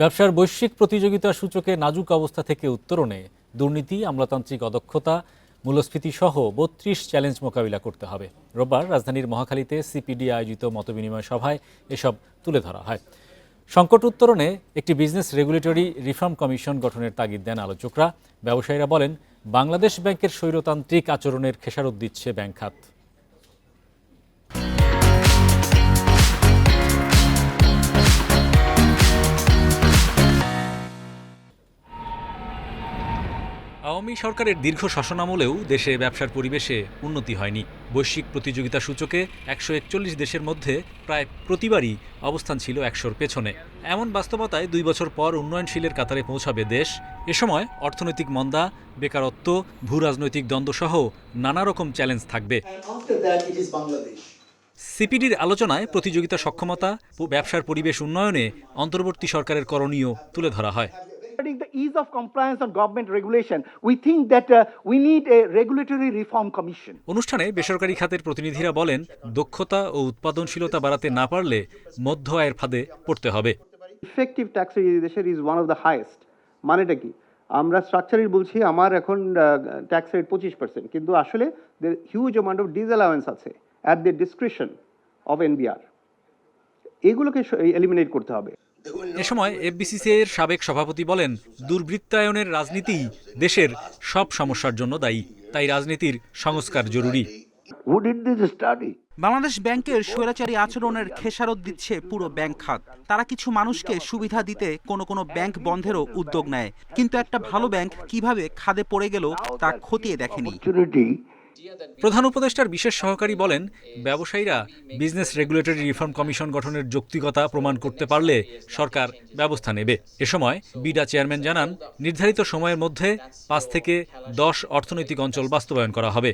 ব্যবসার বৈশ্বিক প্রতিযোগিতা সূচকে নাজুক অবস্থা থেকে উত্তরণে দুর্নীতি, আমলাতান্ত্রিক অদক্ষতা, মূল্যস্ফীতি সহ বত্রিশ চ্যালেঞ্জ মোকাবিলা করতে হবে। রোববার রাজধানীর মহাখালীতে সিপিডি আয়োজিত মতবিনিময় সভায় এসব তুলে ধরা হয়। সংকট উত্তরণে একটি বিজনেস রেগুলেটরি রিফর্ম কমিশন গঠনের তাগিদ দেন আলোচকরা। ব্যবসায়ীরা বলেন, বাংলাদেশ ব্যাংকের স্বৈরতান্ত্রিক আচরণের খেসারত দিচ্ছে ব্যাংক খাত। আওয়ামী সরকারের দীর্ঘ শাসনামলেও দেশে ব্যবসার পরিবেশে উন্নতি হয়নি। বৈশ্বিক প্রতিযোগিতা সূচকে একশো একচল্লিশ দেশের মধ্যে প্রায় প্রতিবারই অবস্থান ছিল একশোর পেছনে। এমন বাস্তবতায় দুই বছর পর উন্নয়নশীলের কাতারে পৌঁছাবে দেশ। এ সময় অর্থনৈতিক মন্দা বেকারত্ব ভূ রাজনৈতিক দ্বন্দ্বসহ নানা রকম চ্যালেঞ্জ থাকবে. সিপিডির আলোচনায় প্রতিযোগিতা সক্ষমতা ও ব্যবসার পরিবেশ উন্নয়নে অন্তর্বর্তী সরকারের করণীয় তুলে ধরা হয়। Regarding the ease of compliance on government regulation, we think that uh, we need a regulatory reform commission. অনুষ্ঠানে বেসরকারি খাতের প্রতিনিধিরা বলেন দক্ষতা ও উৎপাদনশীলতা বাড়াতে না পারলে মধ্য আয়ের ফাঁদে পড়তে হবে। ইফেক্টিভ ট্যাক্স দেশের is one of the highest মানেটা কি? আমরা স্ট্রাকচারের বলছি আমার এখন ট্যাক্স রেট পঁচিশ পার্সেন্ট কিন্তু আসলে হিউজ অ্যামাউন্ট অফ ডিসঅ্যালাউয়েন্স আছে at the description of NBR এগুলোকে এলিমিনেট করতে হবে। এ সময় এফবিসিসি এর সাবেক সভাপতি বলেন দুর্বৃত্তায়নের রাজনীতি দেশের সব সমস্যার জন্য দায়ী তাই রাজনীতির সংস্কার জরুরি? বাংলাদেশ ব্যাংকের স্বৈরাচারী আচরণের খেসারত দিচ্ছে পুরো ব্যাংক খাত। তারা কিছু মানুষকে সুবিধা দিতে কোনো কোনো ব্যাংক বন্ধেরও উদ্যোগ নেয়। কিন্তু একটা ভালো ব্যাংক কীভাবে খাদে পড়ে গেল তা খতিয়ে দেখেনি। প্রধান উপদেষ্টার বিশেষ সহকারী বলেন ব্যবসায়ীরা বিজনেস রেগুলেটরি রিফর্ম কমিশন গঠনের যৌক্তিকতা প্রমাণ করতে পারলে সরকার ব্যবস্থা নেবে। এ সময় বিডা চেয়ারম্যান জানান নির্ধারিত সময়ের মধ্যে পাঁচ থেকে দশ অর্থনৈতিক অঞ্চল বাস্তবায়ন করা হবে.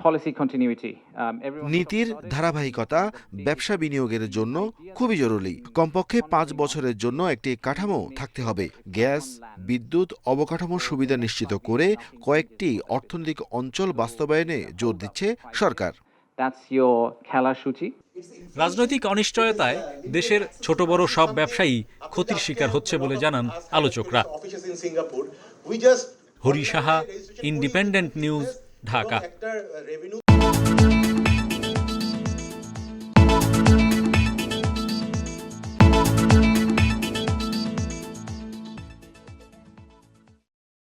Um, নীতির ধারাবাহিকতা ব্যবসা বিনিয়োগের জন্য খুবই জরুরি। কমপক্ষে পাঁচ বছরের জন্য একটি কাঠামো থাকতে হবে। গ্যাস বিদ্যুৎ অবকাঠামোর সুবিধা নিশ্চিত করে কয়েকটি অর্থনৈতিক অঞ্চল বাস্তবায়নে জোর দিচ্ছে সরকার। রাজনৈতিক অনিশ্চয়তায় দেশের ছোট বড় সব ব্যবসায়ী ক্ষতির শিকার হচ্ছে বলে জানান আলোচকরা। Hari Saha independent news Dhaka.